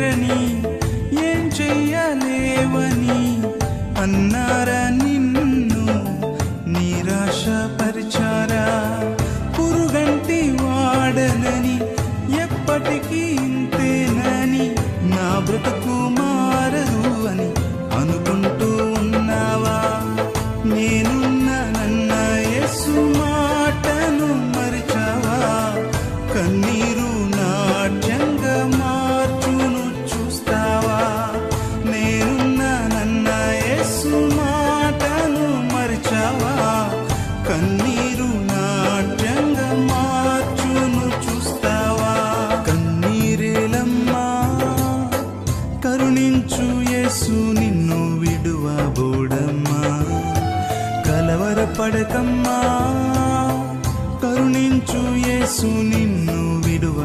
చేరని ఏం చెయ్యలేవని అన్నారా నిన్ను నిరాశ పరిచారా పురుగంటి వాడనని ఎప్పటికీ ఇంతేనని నా బ్రతుకు మారదు అని అనుకుంటూ ఉన్నావా? నేనున్న మాటను మరిచావా? కన్నీరు నాట్య కరుణించు యేసు నిన్ను విడువ బోడమ్మా కలవర పడకమ్మా. కరుణించు యేసు నిన్ను విడువ